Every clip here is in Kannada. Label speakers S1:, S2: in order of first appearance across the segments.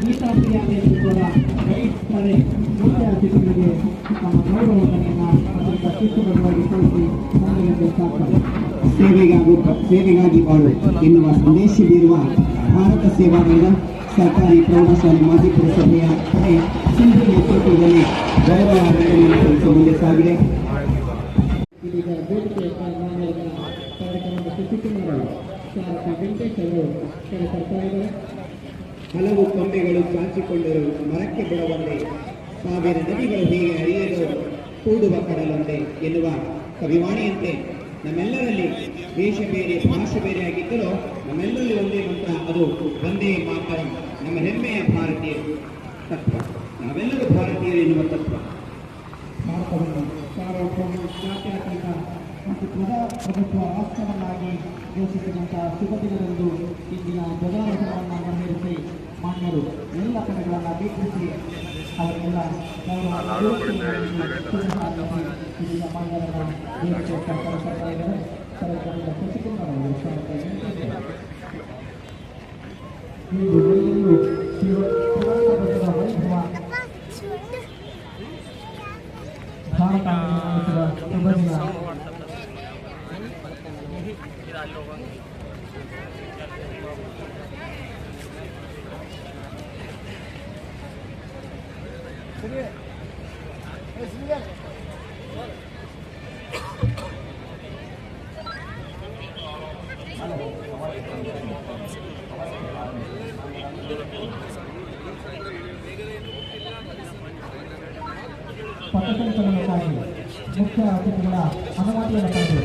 S1: ಗೀತಾಪ್ರಿಯಾದೇವಿ ಕೂಡ ವಹಿಸ್ತಾರೆ ಮುಖ್ಯ ಅತಿಥಿಗಳಿಗೆ ತಮ್ಮ
S2: ಸೇವೆಗಾಗಿ ಸೇವೆಗಾಗಿ ಬಾಳು ಎನ್ನುವ ಸಂದೇಶ ಬೀರುವ ಭಾರತ ಸೇವಾದಳ ಸರ್ಕಾರಿ ಪ್ರೌಢಶಾಲೆ ಮಾಜಿ ಪುರಸಭೆಯ ಸಿಂಧು ನೇತೃತ್ವದಲ್ಲಿ ಗೌರವ ಸಲ್ಲಿಸಿ ಮುಂದೆ ಸಾಗಿದೆ
S1: ಕಾರ್ಯಕ್ರಮದ ವೆಂಕಟೇಶ್ ಅವರು ಕರೆತರ್ತಾ ಇದ್ದಾರೆ
S2: ಹಲವು ಕೊಂಬೆಗಳು ಚಾಚಿಕೊಂಡರು ಮರಕ್ಕೆ ಬಿಡವಂತೆ ಸಾವಿರ ನದಿಗಳು ಹೀಗೆ ಹರಿಯಲು ಕೂಡುವ ಕಡಲಂತೆ ಎನ್ನುವ ಕವಿವಾಣಿಯಂತೆ ನಮ್ಮೆಲ್ಲರಲ್ಲಿ ದೇಶ ಬೇರೆ ಭಾಷೆ ಬೇರೆ ಆಗಿದ್ದರೂ ನಮ್ಮೆಲ್ಲರಲ್ಲಿ ಒಂದೇ ಮಂತ್ರ, ಅದು ಒಂದೇ ಮಾತರ ನಮ್ಮ ಹೆಮ್ಮೆಯ ಭಾರತೀಯ ತತ್ವ. ನಾವೆಲ್ಲರೂ ಭಾರತೀಯರು ಎನ್ನುವ ತತ್ವ.
S1: ಭಾರತವನ್ನು ಮತ್ತು ಪ್ರಜಾಪ್ರಭುತ್ವ ರಾಷ್ಟ್ರವನ್ನಾಗಿ ಘೋಷಿಸಿದಂತಹ ಶುಭ ದಿನದಂದು ಇಂದಿನ ಧ್ವಜಾರೋಹಣವನ್ನು ನೆರವೇರಿಸಿ ಮಾನ್ಯರು ಎಲ್ಲ ಕಡೆಗಳನ್ನು ವೀಕ್ಷಿಸಿ ಅವರಿಗೆಲ್ಲ ಗೌರವ ಇದೀಗ ಮಾನ್ಯರನ್ನ ವೇದಿಕೆ ಕರೆತರ್ತಾ ಪಥಸಂಚಲನಕ್ಕಾಗಿ ಮುಖ್ಯ ಅತಿಥಿಗಳ ಅನುಮತಿಯನ್ನು ಪಡೆದು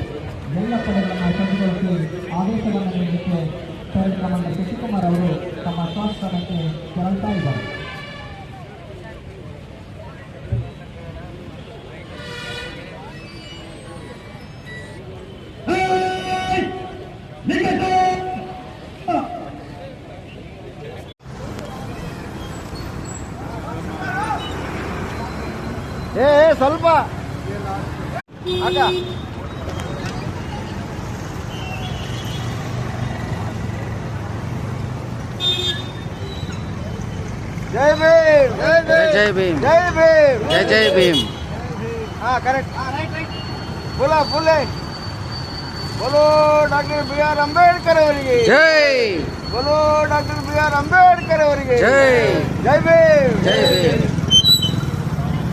S1: ಎಲ್ಲ ಕಡೆಗಳನ್ನು ಸಜ್ಜುಗೊಳಿಸಿ ಆದೇಶವನ್ನು ನೀಡಲಿಕ್ಕೆ ಕಾರ್ಯಕ್ರಮದ ಶಶಿಕುಮಾರ್ ಅವರು ತಮ್ಮ ಸ್ವಾಸ್ಥ್ಯಕ್ಕೆ ತೆರಳ್ತಾ ಇದ್ದಾರೆ
S3: ಏ ಏ, ಸ್ವಲ್ಪ ಆಗ ಜೈ ಭೀಮ್
S4: ಜೈ ಭೀಮ್.
S3: ಜೈ ಭೀಮ್
S4: ಜೈ ಜೈ ಭೀಮ್
S3: ಹಾ ಕರೆಕ್ಟ್ बोला बोले बोलो ಡಾಕ್ಟರ್ ಬಿ ಆರ್ ಅಂಬೇಡ್ಕರ್ ಅವರಿಗೆ
S4: ಜೈ
S3: बोलो ಡಾಕ್ಟರ್ ಬಿ ಆರ್ ಅಂಬೇಡ್ಕರ್ ಅವರಿಗೆ
S4: ಜೈ.
S3: ಜೈ ಭೀಮ್
S4: ಜೈ ಭೀಮ್